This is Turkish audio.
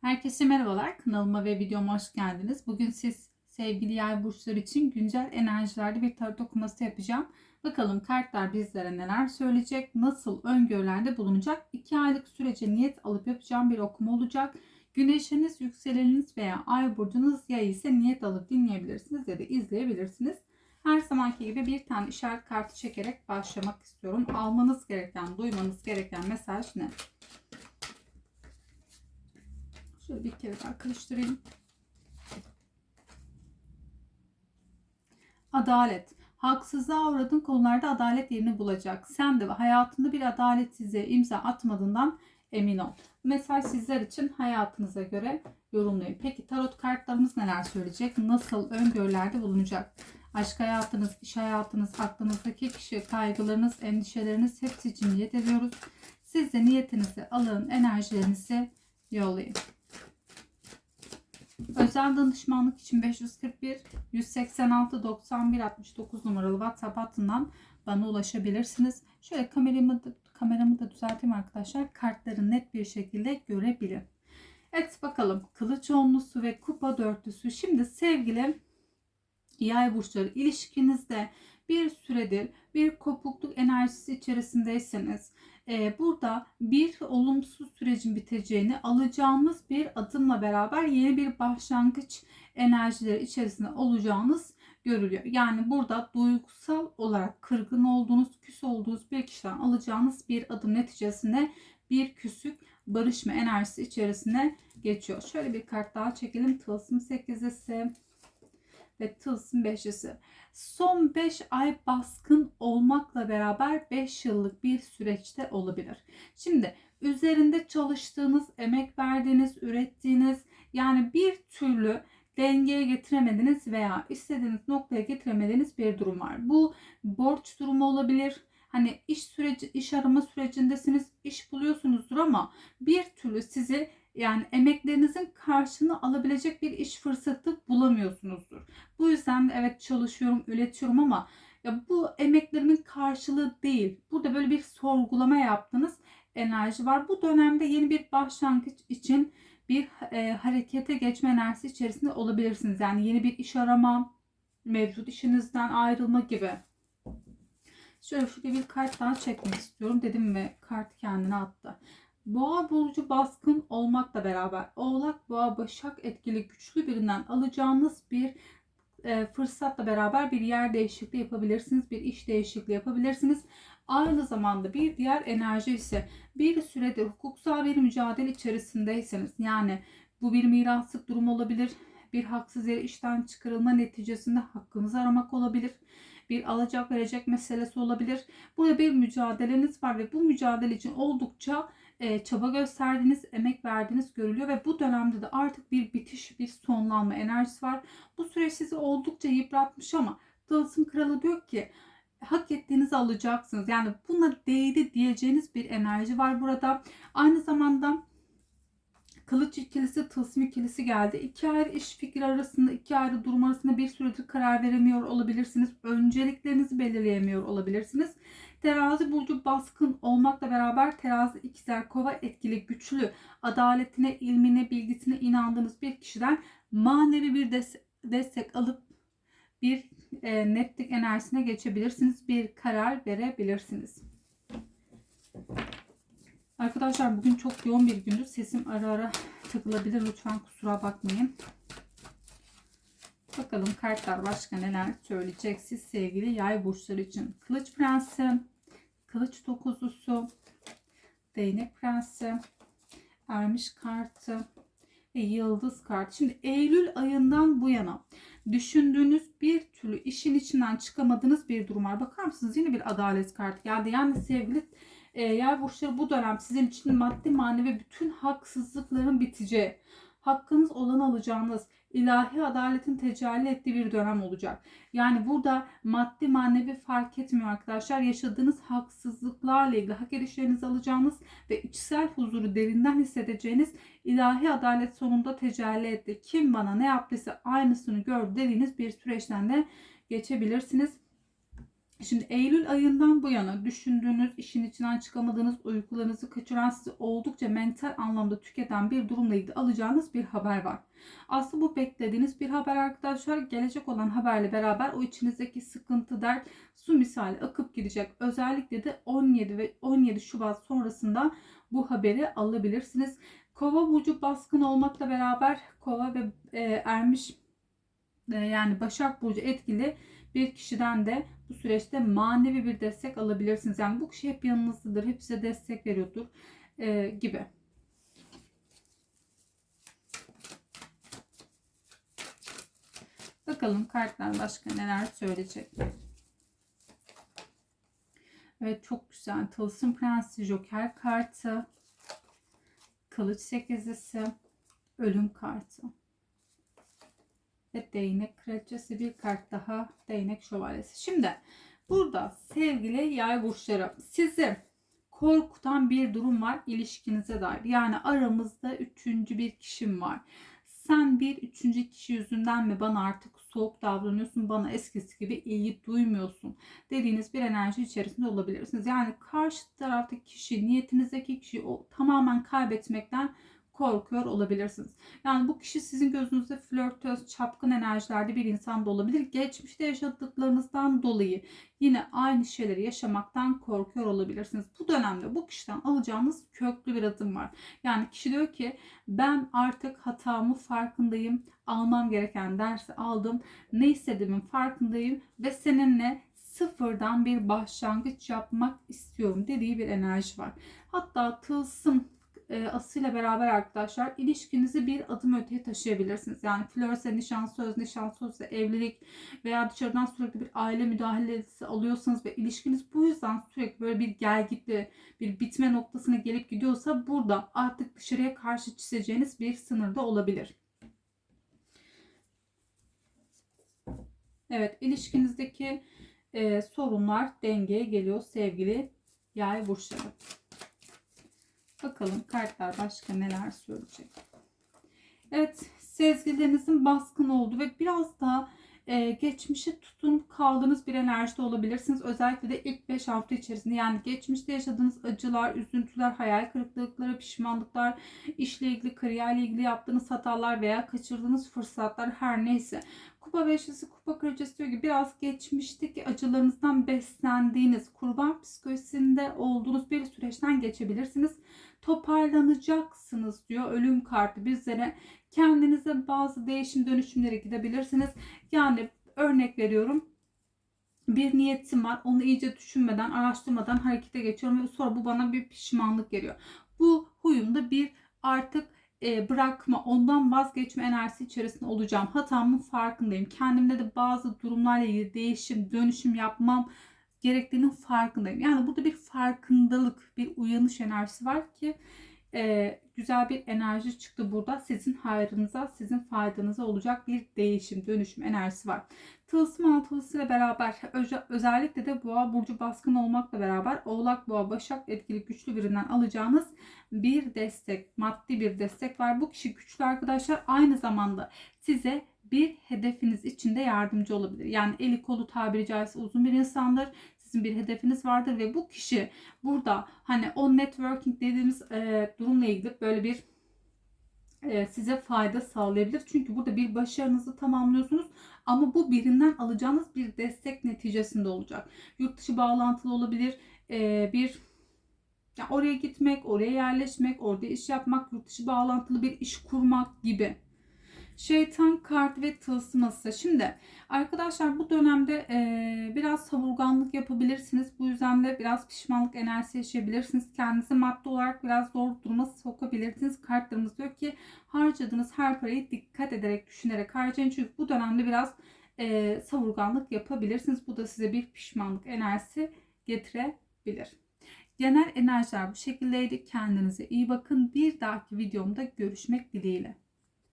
Herkese merhabalar. Kanalıma ve videoma hoş geldiniz. Bugün siz sevgili yay burçları için güncel enerjilerde bir tarot okuması yapacağım. Bakalım kartlar bizlere neler söyleyecek, nasıl öngörülerde bulunacak. 2 aylık sürece niyet alıp yapacağım bir okuma olacak. Güneşiniz, yükseleniniz veya ay burcunuz yay ise niyet alıp dinleyebilirsiniz ya da izleyebilirsiniz. Her zamanki gibi bir tane işaret kartı çekerek başlamak istiyorum. Almanız gereken, duymanız gereken mesaj ne? Şöyle bir kere daha karıştırayım. Adalet. Haksızlığa uğradığın konularda adalet yerini bulacak. Sen de hayatında bir adaletsizliğe imza atmadığından emin ol. Mesaj sizler için hayatınıza göre yorumlayın. Peki tarot kartlarımız neler söyleyecek? Nasıl öngörülerde bulunacak? Aşk hayatınız, iş hayatınız, aklınızdaki kişi, kaygılarınız, endişeleriniz hepsi için niyet ediyoruz. Siz de niyetinizi alın, enerjilerinizi yollayın. Özel danışmanlık için 541 186 91 69 numaralı WhatsApp hattından bana ulaşabilirsiniz. Şöyle kameramı da, kameramı da düzelteyim arkadaşlar. Kartları net bir şekilde görebilin. Evet bakalım kılıç onlusu ve kupa dörtlüsü. Şimdi sevgili yay burçları ilişkinizde bir süredir bir kopukluk enerjisi içerisindeyseniz e, burada bir olumsuz sürecin biteceğini alacağınız bir adımla beraber yeni bir başlangıç enerjileri içerisinde olacağınız görülüyor. Yani burada duygusal olarak kırgın olduğunuz, küs olduğunuz bir kişiden alacağınız bir adım neticesinde bir küsük barışma enerjisi içerisine geçiyor. Şöyle bir kart daha çekelim. Tılsım 8'lisi ve tılsım 5'lisi. Son 5 ay baskın olmakla beraber 5 yıllık bir süreçte olabilir. Şimdi üzerinde çalıştığınız, emek verdiğiniz, ürettiğiniz yani bir türlü dengeye getiremediğiniz veya istediğiniz noktaya getiremediğiniz bir durum var. Bu borç durumu olabilir. Hani iş süreci, iş arama sürecindesiniz, iş buluyorsunuzdur ama bir türlü sizi yani emeklerinizin karşılığını alabilecek bir iş fırsatı bulamıyorsunuzdur. Bu yüzden de evet çalışıyorum, üretiyorum ama ya bu emeklerimin karşılığı değil. Burada böyle bir sorgulama yaptığınız enerji var. Bu dönemde yeni bir başlangıç için bir e, harekete geçme enerjisi içerisinde olabilirsiniz. Yani yeni bir iş arama, mevcut işinizden ayrılma gibi. Şöyle şurada bir kart daha çekmek istiyorum dedim ve kart kendine attı. Boğa burcu baskın olmakla beraber Oğlak, Boğa, Başak etkili güçlü birinden alacağınız bir e, fırsatla beraber bir yer değişikliği yapabilirsiniz. Bir iş değişikliği yapabilirsiniz. Aynı zamanda bir diğer enerji ise bir süredir hukuksal bir mücadele içerisindeyseniz yani bu bir miraslık durum olabilir. Bir haksız yere işten çıkarılma neticesinde hakkınızı aramak olabilir bir alacak verecek meselesi olabilir. Burada bir mücadeleniz var ve bu mücadele için oldukça e, çaba gösterdiğiniz, emek verdiğiniz görülüyor ve bu dönemde de artık bir bitiş, bir sonlanma enerjisi var. Bu süreç sizi oldukça yıpratmış ama Tılsım Kralı diyor ki hak ettiğinizi alacaksınız. Yani buna değdi diyeceğiniz bir enerji var burada. Aynı zamanda Kılıç ikilisi, tılsım ikilisi geldi. İki ayrı iş fikri arasında, iki ayrı durum arasında bir süredir karar veremiyor olabilirsiniz. Önceliklerinizi belirleyemiyor olabilirsiniz. Terazi burcu baskın olmakla beraber terazi ikizler kova etkili, güçlü, adaletine, ilmine, bilgisine inandığınız bir kişiden manevi bir des- destek alıp bir e, netlik enerjisine geçebilirsiniz. Bir karar verebilirsiniz. Arkadaşlar bugün çok yoğun bir gündü. Sesim ara ara takılabilir. Lütfen kusura bakmayın. Bakalım kartlar başka neler söyleyecek siz sevgili yay burçları için. Kılıç prensi, kılıç dokuzlusu, değnek prensi, ermiş kartı ve yıldız kartı. Şimdi Eylül ayından bu yana düşündüğünüz bir türlü işin içinden çıkamadığınız bir durum var. Bakar mısınız? Yine bir adalet kartı geldi. Yani sevgili e, yay burçları bu dönem sizin için maddi manevi bütün haksızlıkların biteceği, hakkınız olanı alacağınız, ilahi adaletin tecelli ettiği bir dönem olacak. Yani burada maddi manevi fark etmiyor arkadaşlar. Yaşadığınız haksızlıklarla ilgili hak edişlerinizi alacağınız ve içsel huzuru derinden hissedeceğiniz ilahi adalet sonunda tecelli etti. Kim bana ne yaptıysa aynısını gör dediğiniz bir süreçten de geçebilirsiniz. Şimdi Eylül ayından bu yana düşündüğünüz, işin içinden çıkamadığınız, uykularınızı kaçıran, sizi oldukça mental anlamda tüketen bir durumla ilgili alacağınız bir haber var. Aslında bu beklediğiniz bir haber arkadaşlar. Gelecek olan haberle beraber o içinizdeki sıkıntı dert su misali akıp gidecek. Özellikle de 17 ve 17 Şubat sonrasında bu haberi alabilirsiniz. Kova burcu baskın olmakla beraber kova ve e, ermiş e, yani Başak Burcu etkili bir kişiden de bu süreçte manevi bir destek alabilirsiniz. Yani bu kişi hep yanınızdadır, hep size destek veriyordur e, gibi. Bakalım kartlar başka neler söyleyecek. Evet çok güzel. Tılsım Prensi Joker kartı. Kılıç sekizlisi. Ölüm kartı. Ve değnek kraliçesi bir kart daha. Değnek şövalyesi. Şimdi burada sevgili yay burçları sizi korkutan bir durum var ilişkinize dair. Yani aramızda üçüncü bir kişim var. Sen bir üçüncü kişi yüzünden mi bana artık soğuk davranıyorsun, bana eskisi gibi ilgi duymuyorsun dediğiniz bir enerji içerisinde olabilirsiniz. Yani karşı taraftaki kişi, niyetinizdeki kişi o tamamen kaybetmekten korkuyor olabilirsiniz. Yani bu kişi sizin gözünüzde flörtöz, çapkın enerjilerde bir insan da olabilir. Geçmişte yaşadıklarınızdan dolayı yine aynı şeyleri yaşamaktan korkuyor olabilirsiniz. Bu dönemde bu kişiden alacağınız köklü bir adım var. Yani kişi diyor ki ben artık hatamı farkındayım. Almam gereken dersi aldım. Ne istediğimin farkındayım ve seninle sıfırdan bir başlangıç yapmak istiyorum dediği bir enerji var. Hatta tılsım e, asıyla beraber arkadaşlar ilişkinizi bir adım öteye taşıyabilirsiniz. Yani flörse, nişan söz, nişan sözse evlilik veya dışarıdan sürekli bir aile müdahalesi alıyorsanız ve ilişkiniz bu yüzden sürekli böyle bir gelgitli bir bitme noktasına gelip gidiyorsa burada artık dışarıya karşı çizeceğiniz bir sınırda olabilir. Evet ilişkinizdeki e, sorunlar dengeye geliyor sevgili yay burçları. Bakalım kartlar başka neler söyleyecek. Evet sezgilerinizin baskın olduğu ve biraz daha e, geçmişe tutun kaldığınız bir enerjide olabilirsiniz. Özellikle de ilk 5 hafta içerisinde yani geçmişte yaşadığınız acılar, üzüntüler, hayal kırıklıkları, pişmanlıklar, işle ilgili, kariyerle ilgili yaptığınız hatalar veya kaçırdığınız fırsatlar her neyse. Kupa beşlisi, kupa kraliçesi diyor ki biraz geçmişteki acılarınızdan beslendiğiniz, kurban psikolojisinde olduğunuz bir süreçten geçebilirsiniz toparlanacaksınız diyor ölüm kartı bizlere. Kendinize bazı değişim dönüşümlere gidebilirsiniz. Yani örnek veriyorum bir niyetim var. Onu iyice düşünmeden, araştırmadan harekete geçiyorum ve sonra bu bana bir pişmanlık geliyor. Bu huyumda bir artık e, bırakma, ondan vazgeçme enerjisi içerisinde olacağım. Hatamın farkındayım. Kendimde de bazı durumlarla ilgili değişim, dönüşüm yapmam gerektiğinin farkındayım. Yani burada bir farkındalık, bir uyanış enerjisi var ki e, güzel bir enerji çıktı burada. Sizin hayrınıza, sizin faydanıza olacak bir değişim, dönüşüm enerjisi var. Tılsım altılısıyla beraber özellikle de boğa burcu baskın olmakla beraber oğlak boğa başak etkili güçlü birinden alacağınız bir destek, maddi bir destek var. Bu kişi güçlü arkadaşlar aynı zamanda size bir hedefiniz için de yardımcı olabilir. Yani eli kolu tabiri caizse uzun bir insandır. Sizin bir hedefiniz vardır ve bu kişi burada hani o networking dediğimiz e, durumla ilgili böyle bir e, size fayda sağlayabilir. Çünkü burada bir başarınızı tamamlıyorsunuz ama bu birinden alacağınız bir destek neticesinde olacak. Yurt dışı bağlantılı olabilir. E, bir yani oraya gitmek, oraya yerleşmek, orada iş yapmak, yurt dışı bağlantılı bir iş kurmak gibi Şeytan kart ve tılsıması. Şimdi arkadaşlar bu dönemde e, biraz savurganlık yapabilirsiniz. Bu yüzden de biraz pişmanlık enerjisi yaşayabilirsiniz. Kendinizi maddi olarak biraz zor duruma sokabilirsiniz. Kartlarımız diyor ki harcadığınız her parayı dikkat ederek düşünerek harcayın. Çünkü bu dönemde biraz e, savurganlık yapabilirsiniz. Bu da size bir pişmanlık enerjisi getirebilir. Genel enerjiler bu şekildeydi. Kendinize iyi bakın. Bir dahaki videomda görüşmek dileğiyle.